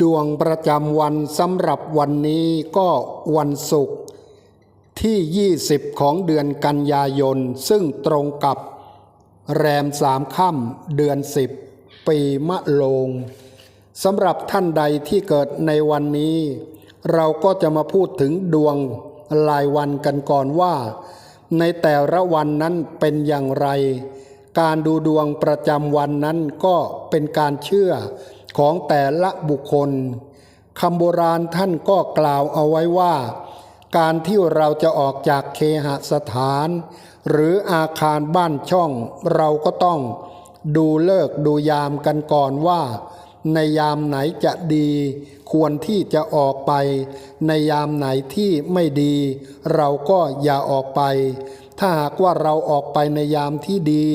ดวงประจำวันสำหรับวันนี้ก็วันศุกร์ที่ 20 ของเดือนกันยายน ซึ่งตรงกับแรมสามค่ำเดือน 10 ปีมะโรงสำหรับท่านใดที่เกิดในวันนี้ เราก็จะมาพูดถึงดวงรายวันกันก่อนว่า ในแต่ละวันนั้นเป็นอย่างไร การดูดวงประจำวันนั้นก็เป็นการเชื่อ ของแต่ละบุคคลคำโบราณท่านก็กล่าวเอาไว้ว่า การที่เราจะออกจากเคหสถาน หรืออาคารบ้านช่อง เราก็ต้องดูเลิกดูยามกันก่อนว่า ในยามไหนจะดี ควรที่จะออกไป ในยามไหนที่ไม่ดี เราก็อย่าออกไป ถ้าหากว่าเราออกไปในยามที่ดี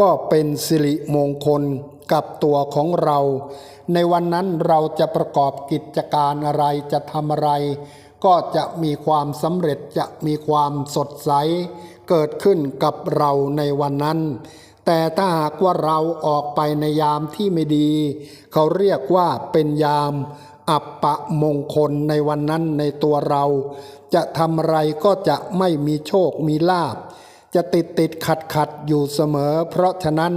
ก็เป็นสิริมงคล กับตัวของเรา ในวันนั้นเราจะประกอบกิจการอะไรจะทำอะไร ก็จะมีความสำเร็จจะมีความสดใส เกิดขึ้นกับเราในวันนั้น แต่ถ้าหากว่าเราออกไปในยามที่ไม่ดี เขาเรียกว่าเป็นยามอัปปะมงคลในวันนั้นในตัวเรา จะทำอะไรก็จะไม่มีโชคมีลาบ จะติดติดขัดขัดอยู่เสมอ เพราะฉะนั้น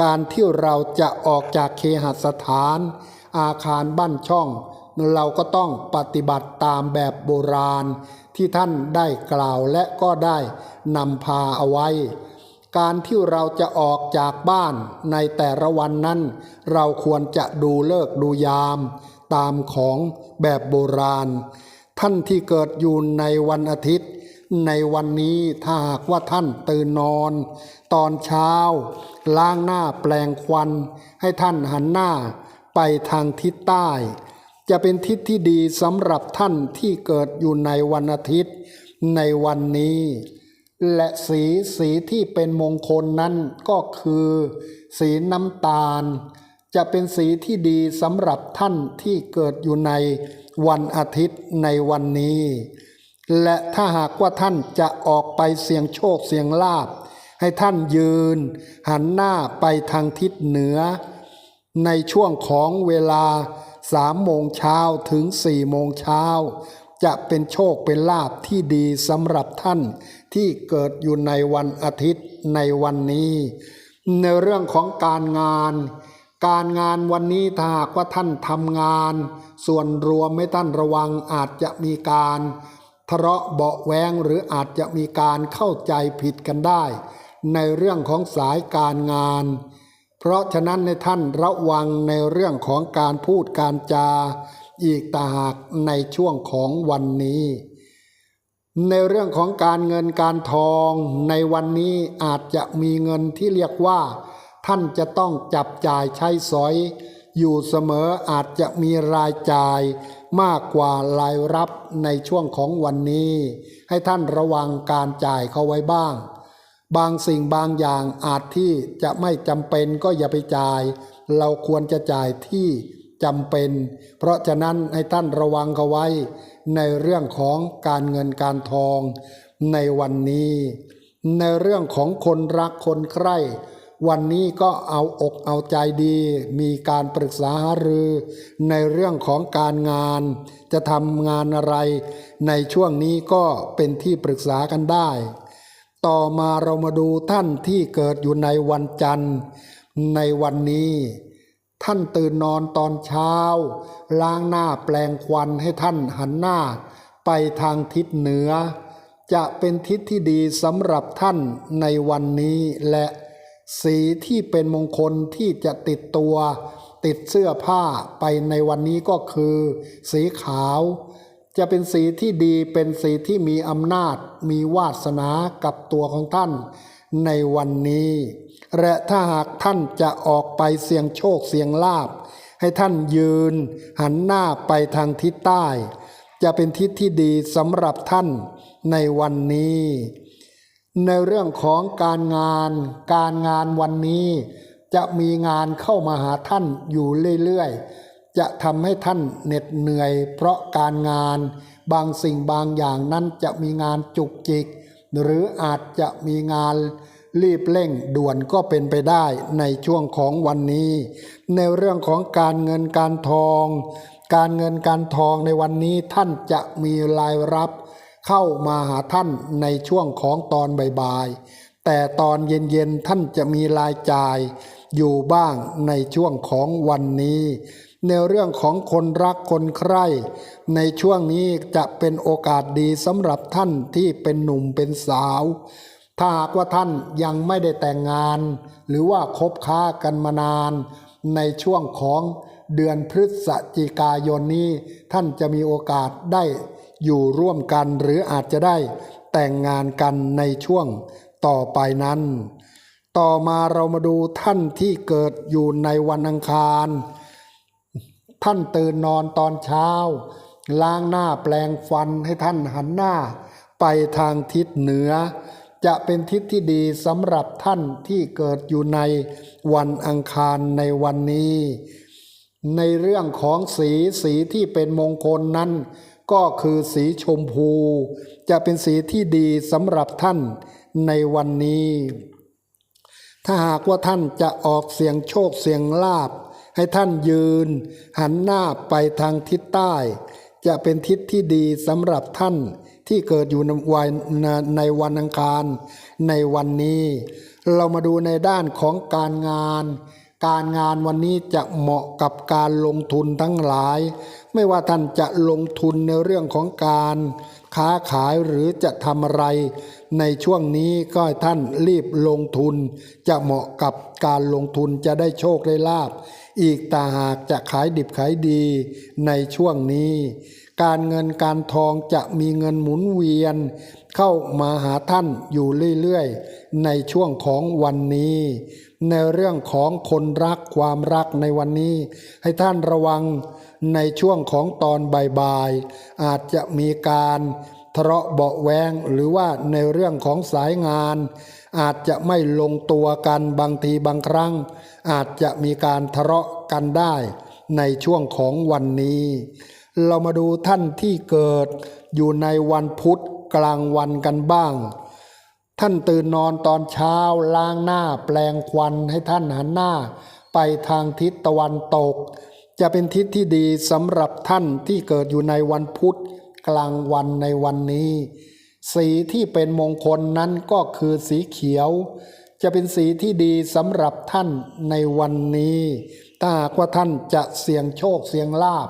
การที่เราจะออกจากเคหสถาน อาคารบ้านช่อง เราก็ต้องปฏิบัติตามแบบโบราณ ที่ท่านได้กล่าวและก็ได้นำพาเอาไว้ การที่เราจะออกจากบ้านในแต่ละวันนั้น เราควรจะดูเลิกดูยาม ตามของแบบโบราณ ท่านที่เกิดอยู่ในวันอาทิตย์ ในวันนี้ถ้าหากว่าท่านตื่นนอน ตอนเช้า ล้างหน้าแปลงควัน ให้ท่านหันหน้าไปทางทิศใต้ จะเป็นทิศที่ดีสำหรับท่านที่เกิดอยู่ในวันอาทิตย์ ในวันนี้ และสีสีที่เป็นมงคลนั้นก็คือ สีน้ำตาล จะเป็นสีที่ดีสำหรับท่านที่เกิดอยู่ในวันอาทิตย์ในวันนี้ และถ้าหากว่าท่านจะออกไปเสี่ยงโชคเสี่ยงลาบ ให้ท่านยืน หันหน้าไปทางทิศเหนือ ในช่วงของเวลาสามโมงเช้าถึงสี่โมงเช้าจะเป็นโชคเป็นลาบที่ดีสำหรับท่านที่เกิดอยู่ในวันอาทิตย์ในวันนี้ ในเรื่องของการงาน การงานวันนี้ถ้าหากว่าท่านทำงาน ส่วนรวมให้ท่านระวังอาจจะมีการ ทะเลาะเบาแวงหรืออาจจะมีการเข้าใจผิดกันได้ ในเรื่องของสายการงาน เพราะฉะนั้นในท่านระวังในเรื่องของการพูดการจา อีกตางหากในช่วงของวันนี้ ในเรื่องของการเงินการทองในวันนี้อาจจะมีเงินที่เรียกว่า ท่านจะต้องจับจ่ายใช้สอย อยู่เสมออาจจะมีรายจ่ายมากกว่ารายรับในช่วงของวันนี้ ให้ท่านระวังการจ่ายเข้าไว้บ้าง บางสิ่งบางอย่างอาจที่จะไม่จำเป็นก็อย่าไปจ่าย เราควรจะจ่ายที่จำเป็น เพราะฉะนั้นให้ท่านระวังเขาไว้ ในเรื่องของการเงินการทองในวันนี้ ในเรื่องของคนรักคนใคร่ วันนี้ก็เอาอกเอาใจดี มีการปรึกษาหารือ ในเรื่องของการงาน จะทำงานอะไร ในช่วงนี้ก็เป็นที่ปรึกษากันได้ ต่อมาเรามาดูท่านที่เกิดอยู่ในวันจันทร์ ในวันนี้ ท่านตื่นนอนตอนเช้า ล้างหน้าแปลงควันให้ท่านหันหน้า ไปทางทิศเหนือ จะเป็นทิศที่ดีสำหรับท่านในวันนี้และ สีที่เป็นมงคลที่จะติดตัว ติดเสื้อผ้าไปในวันนี้ก็คือ สีขาว จะเป็นสีที่ดีเป็นสีที่มีอำนาจ มีวาสนากับตัวของท่านในวันนี้ และถ้าหากท่านจะออกไปเสี่ยงโชคเสี่ยงลาบ ให้ท่านยืน หันหน้าไปทางทิศใต้ จะเป็นทิศที่ดีสำหรับท่านในวันนี้ ในเรื่องของการงาน การงานวันนี้ จะมีงานเข้ามาหาท่านอยู่เรื่อยๆ จะทำให้ท่านเหน็ดเหนื่อย เพราะการงานบางสิ่งบางอย่างนั้นจะมีงานจุกจิก หรืออาจจะมีงานรีบเร่งด่วนก็เป็นไปได้ในช่วงของวันนี้ ในเรื่องของการเงินการทอง การเงินการทองในวันนี้ท่านจะมีรายรับ เข้ามาหาท่านในช่วงของตอนบ่ายๆ แต่ตอนเย็นๆ ท่านจะมีรายจ่ายอยู่บ้างในช่วงของวันนี้ ในเรื่องของคนรักคนใคร่ ในช่วงนี้จะเป็นโอกาสดีสำหรับท่านที่เป็นหนุ่มเป็นสาว ถ้าหากว่าท่านยังไม่ได้แต่งงาน หรือว่าคบค้ากันมานาน ในช่วงของเดือนพฤศจิกายนนี้ ท่านจะมีโอกาสได้ อยู่ร่วมกันหรืออาจจะได้แต่งงานกันในช่วงต่อไปนั้น ต่อมาเรามาดูท่านที่เกิดอยู่ในวันอังคาร ท่านตื่นนอนตอนเช้า ล้างหน้าแปลงฟันให้ท่านหันหน้า ไปทางทิศเหนือ จะเป็นทิศที่ดีสำหรับท่านที่เกิดอยู่ในวันอังคารในวันนี้ ในเรื่องของสีสีที่เป็นมงคลนั้น ก็คือสีชมพู จะเป็นสีที่ดีสำหรับท่านในวันนี้ ถ้าหากว่าท่านจะออกเสียงโชคเสียงลาบ ให้ท่านยืน หันหน้าไปทางทิศใต้ จะเป็นทิศที่ดีสำหรับท่านที่เกิดอยู่ในวันในวันอังคารในวันนี้ เรามาดูในด้านของการงาน การงานวันนี้จะเหมาะกับการลงทุนทั้งหลาย ไม่ว่าท่านจะลงทุนในเรื่องของการค้าขายหรือจะทำอะไร ในช่วงนี้ก็ท่านรีบลงทุน จะเหมาะกับการลงทุนจะได้โชคได้ลาบ อีกตาหากจะขายดิบขายดีในช่วงนี้ การเงินการทองจะมีเงินหมุนเวียน เข้ามาหาท่านอยู่เรื่อยๆ ในช่วงของวันนี้ ในเรื่องของคนรักความรักในวันนี้ ให้ท่านระวังในช่วงของตอนบ่ายๆอาจจะมีการทะเลาะเบาแวงหรือว่าในเรื่องของสายงาน อาจจะไม่ลงตัวกันบางทีบางครั้ง อาจจะมีการทะเลาะกันได้ในช่วงของวันนี้ เรามาดูท่านที่เกิดอยู่ในวันพุธกลางวันกันบ้าง ท่านตื่นนอนตอนเช้าล้างหน้าแปลงควันให้ท่านหันหน้า ไปทางทิศตะวันตก จะเป็นทิศที่ดีสำหรับท่านที่เกิดอยู่ในวันพุธกลางวันในวันนี้ สีที่เป็นมงคลนั้นก็คือสีเขียว จะเป็นสีที่ดีสำหรับท่านในวันนี้ถ้าหากว่าท่านจะเสี่ยงโชคเสี่ยงลาบ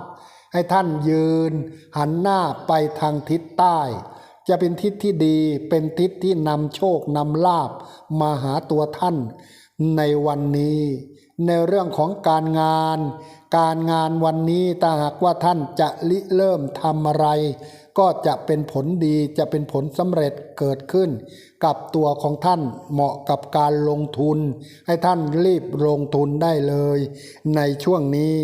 ให้ท่านยืน หันหน้าไปทางทิศใต้ จะเป็นทิศที่ดีเป็นทิศที่นำโชคนำลาบมาหาตัวท่าน ในวันนี้ ในเรื่องของการงาน การงานวันนี้ถ้าหากว่าท่านจะริเริ่มทำอะไร ก็จะเป็นผลดีจะเป็นผลสำเร็จเกิดขึ้น กับตัวของท่านเหมาะกับการลงทุน ให้ท่านรีบลงทุนได้เลย ในช่วงนี้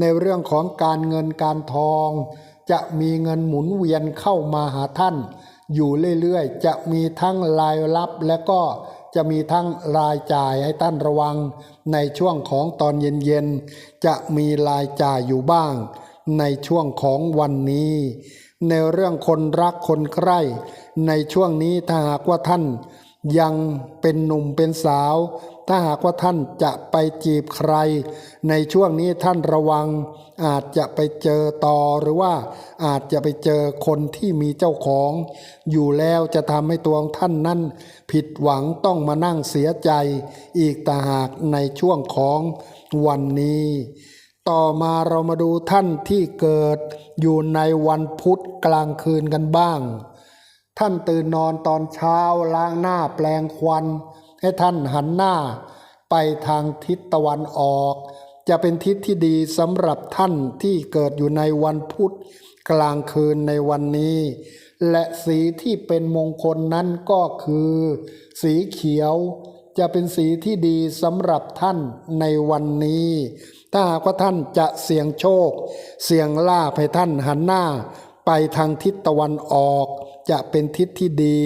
ในเรื่องของการเงินการทอง จะมีเงินหมุนเวียนเข้ามาหาท่าน อยู่เรื่อยๆ จะมีทั้งรายรับและก็จะมีทั้งรายจ่ายให้ท่านระวัง ในช่วงของตอนเย็นๆ จะมีรายจ่ายอยู่บ้าง ในช่วงของวันนี้ ในเรื่องคนรักคนใคร่ในช่วงนี้ถ้าหากว่าท่าน ยังเป็นหนุ่มเป็นสาว ถ้าหากว่าท่านจะไปจีบใคร ในช่วงนี้ท่านระวัง อาจจะไปเจอต่อหรือว่าอาจจะไปเจอคนที่มีเจ้าของ อยู่แล้วจะทำให้ตัวของท่านนั้น ผิดหวังต้องมานั่งเสียใจ อีกต่างหากในช่วงของวันนี้ ต่อมาเรามาดูท่านที่เกิด อยู่ในวันพุธกลางคืนกันบ้าง ท่านตื่นนอนตอนเช้าล้างหน้าแปลงควัน ให้ท่านหันหน้าไปทางทิศตะวันออก จะเป็นทิศที่ดีสำหรับท่านที่เกิดอยู่ในวันพุธกลางคืนในวันนี้ และสีที่เป็นมงคลนั้นก็คือ สีเขียวจะเป็นสีที่ดีสำหรับท่านในวันนี้ ถ้าหากว่าท่านจะเสี่ยงโชค เสี่ยงลาภให้ท่านหันหน้า ไปทางทิศตะวันออก จะเป็นทิศที่ดี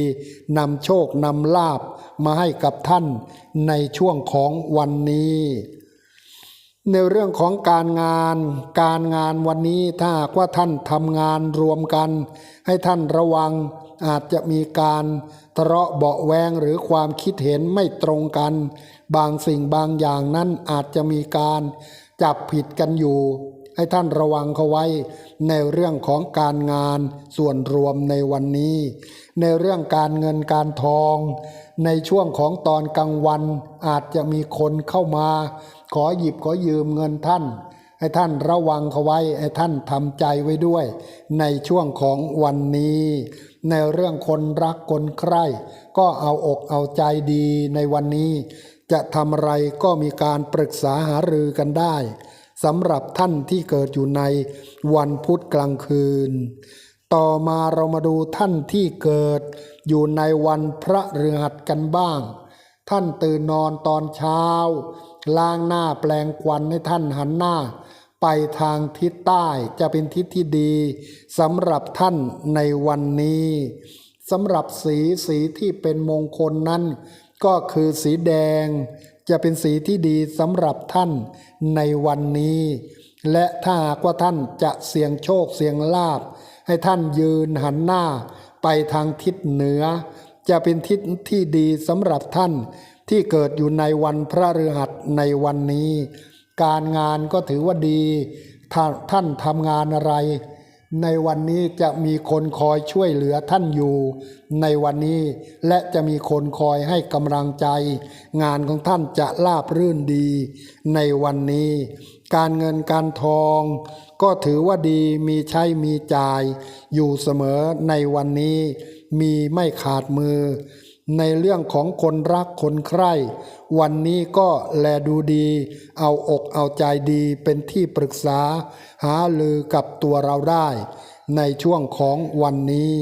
นำโชคนำลาบ มาให้กับท่านในช่วงของวันนี้ ในเรื่องของการงาน การงานวันนี้ถ้าหากว่าท่านทำงานรวมกัน ให้ท่านระวังอาจจะมีการทะเลาะเบาแวงหรือความคิดเห็นไม่ตรงกัน บางสิ่งบางอย่างนั้นอาจจะมีการจับผิดกันอยู่ ให้ท่านระวังเขาไว้ในเรื่องของการงานส่วนรวมในวันนี้ ในเรื่องการเงินการทอง ในช่วงของตอนกลางวัน อาจจะมีคนเข้ามา ขอหยิบขอยืมเงินท่าน ให้ท่านระวังเขาไว้ให้ท่านทำใจไว้ด้วย ในช่วงของวันนี้ ในเรื่องคนรักคนใคร่ก็เอาอกเอาใจดีในวันนี้ จะทำอะไรก็มีการปรึกษาหารือกันได้ สำหรับท่านที่เกิดอยู่ในวันพุธกลางคืน ต่อมาเรามาดูท่านที่เกิดอยู่ในวันพระฤหัสกันบ้าง ท่านตื่นนอนตอนเช้า ล้างหน้าแปลงควันให้ท่านหันหน้า ไปทางทิศใต้จะเป็นทิศที่ดีสำหรับท่านในวันนี้สำหรับสีสีที่เป็นมงคลนั้น ก็คือสีแดง จะเป็นสีที่ดีสำหรับท่านในวันนี้ และถ้าหากว่าท่านจะเสี่ยงโชคเสี่ยงลาบ ให้ท่านยืนหันหน้าไปทางทิศเหนือ จะเป็นทิศที่ดีสำหรับท่านที่เกิดอยู่ในวันพระฤหัสในวันนี้ การงานก็ถือว่าดีถ้าท่านทำงานอะไร ในวันนี้จะมีคนคอยช่วยเหลือท่านอยู่ ในวันนี้และจะมีคนคอยให้กำลังใจ งานของท่านจะราบรื่นดี ในวันนี้ การเงินการทอง ก็ถือว่าดีมีใช้มีจ่าย อยู่เสมอในวันนี้ มีไม่ขาดมือ ในเรื่องของคนรักคนใคร่วันนี้ก็แลดูดี เอาอกเอาใจดีเป็นที่ปรึกษา หาลือกับตัวเราได้ ในช่วงของวันนี้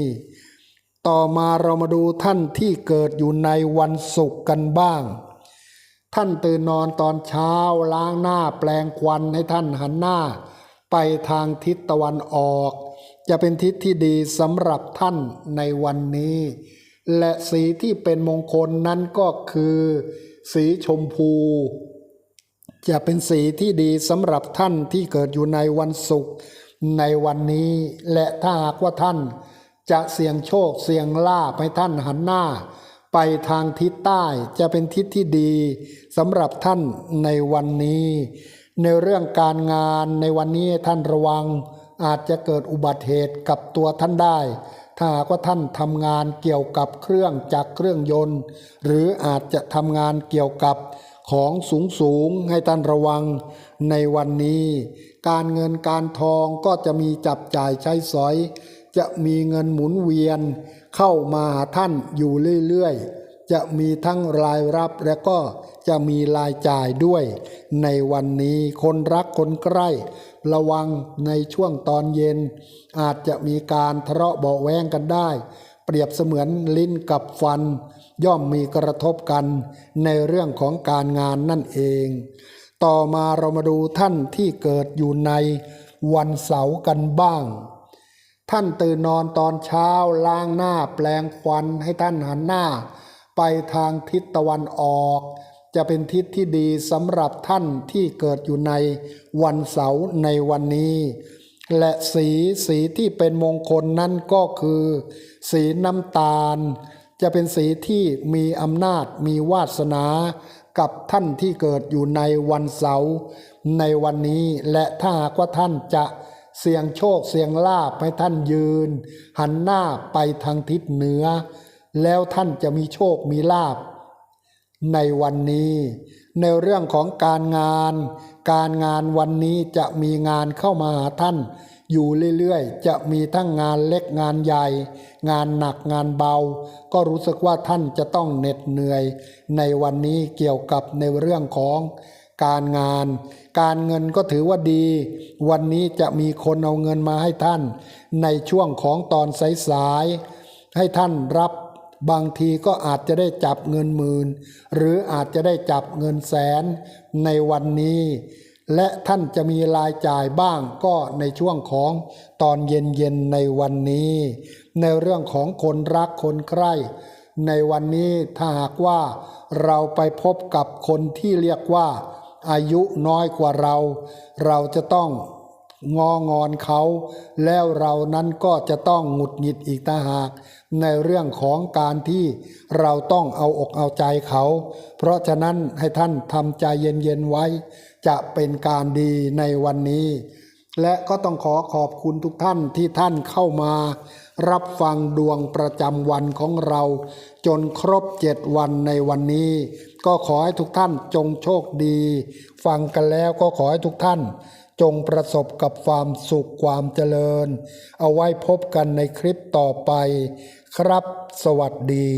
ต่อมาเรามาดูท่านที่เกิดอยู่ในวันศุกร์กันบ้าง ท่านตื่นนอนตอนเช้าล้างหน้าแปลงควันให้ท่านหันหน้า ไปทางทิศตะวันออก จะเป็นทิศที่ดีสำหรับท่านในวันนี้ และสีที่เป็นมงคลนั้นก็คือ สีชมพู จะเป็นสีที่ดีสำหรับท่านที่เกิดอยู่ในวันศุกร์ในวันนี้ และถ้าหากว่าท่านจะเสี่ยงโชคเสี่ยงล่าภให้ท่านหันหน้า ไปทางทิศใต้จะเป็นทิศที่ดีสำหรับท่านในวันนี้ ในเรื่องการงานในวันนี้ท่านระวัง อาจจะเกิดอุบัติเหตุกับตัวท่านได้ ถ้าหากว่าท่านทำงานเกี่ยวกับเครื่องจักรเครื่องยนต์ หรืออาจจะทำงานเกี่ยวกับของสูงสูงให้ท่านระวังในวันนี้ การเงินการทองก็จะมีจับจ่ายใช้สอย จะมีเงินหมุนเวียน เข้ามาหาท่านอยู่เรื่อยๆ จะมีทั้งรายรับและก็จะมีรายจ่ายด้วย ในวันนี้คนรักคนใกล้ ระวังในช่วงตอนเย็น อาจจะมีการทะเลาะเบาแวงกันได้ เปรียบเสมือนลิ้นกับฟัน ย่อมมีกระทบกัน ในเรื่องของการงานนั่นเอง ต่อมาเรามาดูท่านที่เกิดอยู่ในวันเสาร์กันบ้างท่านตื่นนอนตอนเช้าล้างหน้าแปลงควันให้ท่านหันหน้า ไปทางทิศตะวันออก จะเป็นทิศที่ดีสำหรับท่านที่เกิดอยู่ในวันเสาร์ในวันนี้ และสีสีที่เป็นมงคลนั้นก็คือ สีน้ำตาล จะเป็นสีที่มีอำนาจมีวาสนากับท่านที่เกิดอยู่ในวันเสาร์ในวันนี้และถ้าหากว่าท่านจะเสี่ยงโชคเสี่ยงลาภให้ท่านยืน หันหน้าไปทางทิศเหนือ แล้วท่านจะมีโชคมีลาภในวันนี้ ในเรื่องของการงาน การงานวันนี้จะมีงานเข้ามาหาท่าน อยู่เรื่อยๆ จะมีทั้งงานเล็กงานใหญ่ งานหนักงานเบา ก็รู้สึกว่าท่านจะต้องเหน็ดเหนื่อย ในวันนี้เกี่ยวกับในเรื่องของการงาน การเงินก็ถือว่าดี วันนี้จะมีคนเอาเงินมาให้ท่าน ในช่วงของตอนสายๆให้ท่านรับ บางทีก็อาจจะได้จับเงินหมื่น หรืออาจจะได้จับเงินแสนในวันนี้ และท่านจะมีรายจ่ายบ้างก็ในช่วงของตอนเย็นๆในวันนี้ ในเรื่องของคนรักคนใคร่ในวันนี้ถ้าหากว่าเราไปพบกับคนที่เรียกว่าอายุน้อยกว่าเรา เราจะต้อง งองอนเขา แล้วเรานั้นก็จะต้องหงุดหงิดอีกตาหาก ในเรื่องของการที่เราต้องเอาอกเอาใจเขา เพราะฉะนั้นให้ท่านทำใจเย็นๆไว้ จะเป็นการดีในวันนี้ และก็ต้องขอขอบคุณทุกท่านที่ท่านเข้ามา รับฟังดวงประจำวันของเรา จนครบเจ็ดวันในวันนี้ ก็ขอให้ทุกท่านจงโชคดี ฟังกันแล้วก็ขอให้ทุกท่าน จงประสบกับความสุขความเจริญ เอาไว้พบกันในคลิปต่อไป ครับ สวัสดี